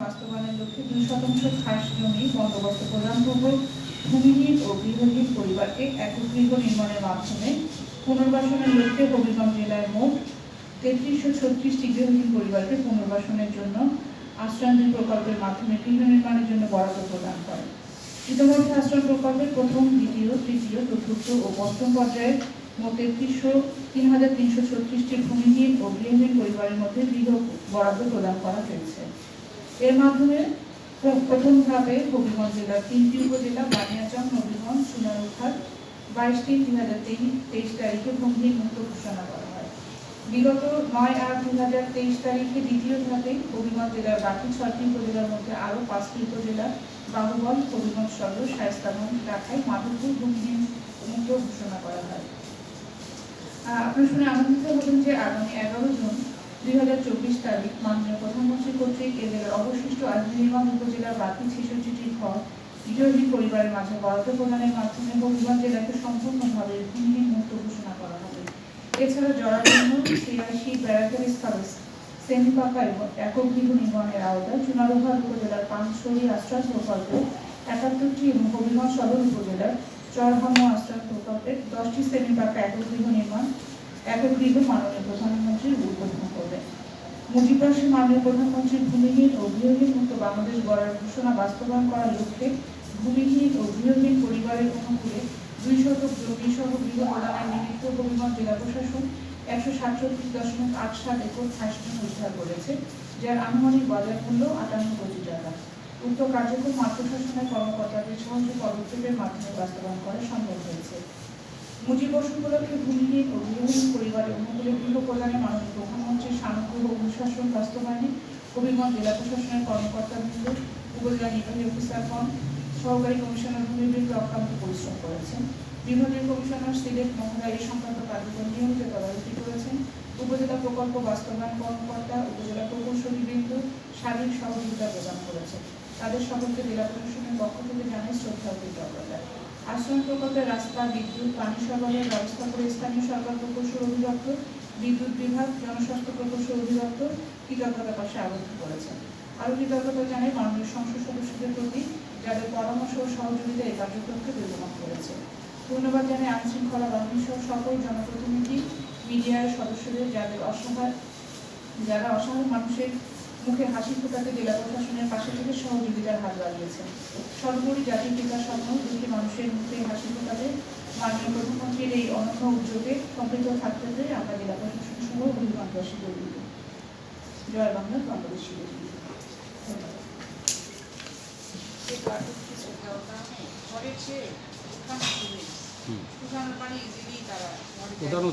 বাস্তবায়নের লক্ষ্যে দুই শতাংশ খাস জমি বন্দোবস্ত প্রদানপূর্বক ভূমিহীন ও গৃহহীন পরিবারকে একক গৃহ নির্মাণের মাধ্যমে পুনর্বাসনের লক্ষ্যে হবিগঞ্জ জেলায় মোট তেত্রিশশো ছত্রিশটি গৃহহীন পরিবারকে পুনর্বাসনের জন্য আশ্রয় প্রকল্পের মাধ্যমে গৃহ নির্মাণের জন্য বরাদ্দ প্রদান করে। ইতিমধ্যে আশ্রয় প্রকল্পের প্রথম, দ্বিতীয়, তৃতীয়, চতুর্থ ও পঞ্চম পর্যায়ে মোট তেত্রিশশো তিন হাজার তিনশো ছত্রিশটি ভূমিহীন ও গৃহহীন পরিবারের মধ্যে গৃহ বরাদ্দ প্রদান করা হয়েছে এর মাধ্যমে প্র- প্রথম ধাপে হবিগঞ্জ জেলার তিনটি উপজেলা বানিয়াচং নবীগঞ্জ সোনারুঘাট বাইশ তিন দুই হাজার তেইশ তারিখে ভূমিহীন মুক্ত ঘোষণা করা হয়। বিগত নয় আট দুই হাজার তেইশ তারিখে দ্বিতীয় ধাপে হবিগঞ্জ জেলার বাকি ছয়টি উপজেলার মধ্যে আরও পাঁচটি উপজেলা, বাহুবল, হবিগঞ্জ সদর শায়স্তাগঞ্জ ঢাকায় মাধবপুর ভূমিহীন মুক্ত ঘোষণা করা হয়। আপনারা শুনে আনন্দিত হবেন যে আগামী এগারো জুন দুই হাজার চব্বিশ তারিখ মাননীয় প্রধানমন্ত্রী কর্তৃক এ জেলার অবশিষ্ট আজমিরিমাম উপজেলার বাকি ছেষট্টিটি ঘর গৃহহীন পরিবারের মাঝে বরাদ্দ প্রদানের মাধ্যমে হবিগঞ্জ জেলাকে সম্পূর্ণভাবে ভূমিহীন মুক্ত ঘোষণা করা হবে। এছাড়া জরাজীর্ণ, সিআইসি বেড়াতের স্থলে সেমি এবং একক গৃহ নির্মাণের আওতায় চুনারুঘাট উপজেলার পানছড়ি আশ্রয় প্রকল্পে, একাত্তরটি এবং হবিগঞ্জ সদর উপজেলার চরহামা আশ্রয় প্রকল্পে দশটি সেমি পাকা একক গৃহ নির্মাণ গৃহ মাননীয় প্রধানমন্ত্রীর উদ্বোধন করবেন মুজিববর্ষে মাননীয় প্রধানমন্ত্রীর ভূমিহীন ও গৃহহীন মুক্ত বাংলাদেশ গড়ার ঘোষণা বাস্তবায়ন করার লক্ষ্যে ভূমিহীন ও গৃহহীন পরিবারের অনুকূলে দুই শতক জমি সহ গৃহ প্রদানের নিমিত্ত হবিগঞ্জ জেলা প্রশাসন একশো সাতষট্টি দশমিক আট সাত একর খাস উদ্ধার করেছে, যার আনুমানিক বাজার মূল্য আটান্ন কোটি টাকা। উক্ত কার্যক্রম মাঠ প্রশাসনের কর্মকর্তাদের সাহায্য পদক্ষেপের মাধ্যমে বাস্তবায়ন করা সম্ভব হয়েছে। মুজিব বর্ষ উপলক্ষে ও গৃহহীন পরিবারের অনুকূলে গৃহ প্রদানে মাননীয় প্রধানমন্ত্রীর সানুগ্রহ অনুশাসন বাস্তবায়নে হবিগঞ্জ জেলা প্রশাসনের কর্মকর্তাবৃন্দ, উপজেলা নির্বাহী অফিসারগণ সহকারী কমিশনার ভূমিবৃন্দ অক্লান্ত পরিশ্রম করেছেন। বিভাগীয় কমিশনার সিলেট মহোদয় এই সংক্রান্ত কার্যক্রম নিয়মিত তদারকি করেছেন। উপজেলা প্রকল্প বাস্তবায়ন কর্মকর্তা, উপজেলা প্রকৌশলীবৃন্দ সার্বিক সহযোগিতা প্রদান করেছেন। তাদের সকলকে জেলা প্রশাসনের পক্ষ থেকে জানাই শ্রদ্ধা কৃতজ্ঞতা। আশ্রম প্রকল্পের রাস্তা, বিদ্যুৎ, পানি সরবরাহের ব্যবস্থা করে স্থানীয় সরকার প্রকৌশল অধিদপ্তর, বিদ্যুৎ বিভাগ, জনস্বাস্থ্য প্রকৌশল অধিদপ্তর কৃতজ্ঞতা পাশে আবদ্ধ করেছেন। আরও কৃতজ্ঞতা জানাই মাননীয় সংসদ সদস্যদের প্রতি যাদের পরামর্শ ও সহযোগিতা এই কার্যক্রমকে বেগবান করেছে। ধন্যবাদ জানাই আইন শৃঙ্খলা বাহিনী সহ সকল জনপ্রতিনিধি, মিডিয়ার সদস্যদের, যাদের অসহায় যারা অসহায় মানুষের মুখে হাসি ফোটাতে জেলা প্রশাসনের পাশে থেকে সহযোগিতার হাত বাড়িয়েছেন সর্বোপরি জাতির পিতা স্বপ্ন দুটি মানুষের মুখে হাসি ফোটাতে মাননীয় প্রধানমন্ত্রীর এই অনন্য উদ্যোগে সম্পৃক্ত থাকতে পেরে আমরা জেলা প্রশাসন সহ অভিমানবাসী গর্বিত জয় বাংলা বাংলাদেশ ধন্যবাদ। উঠানো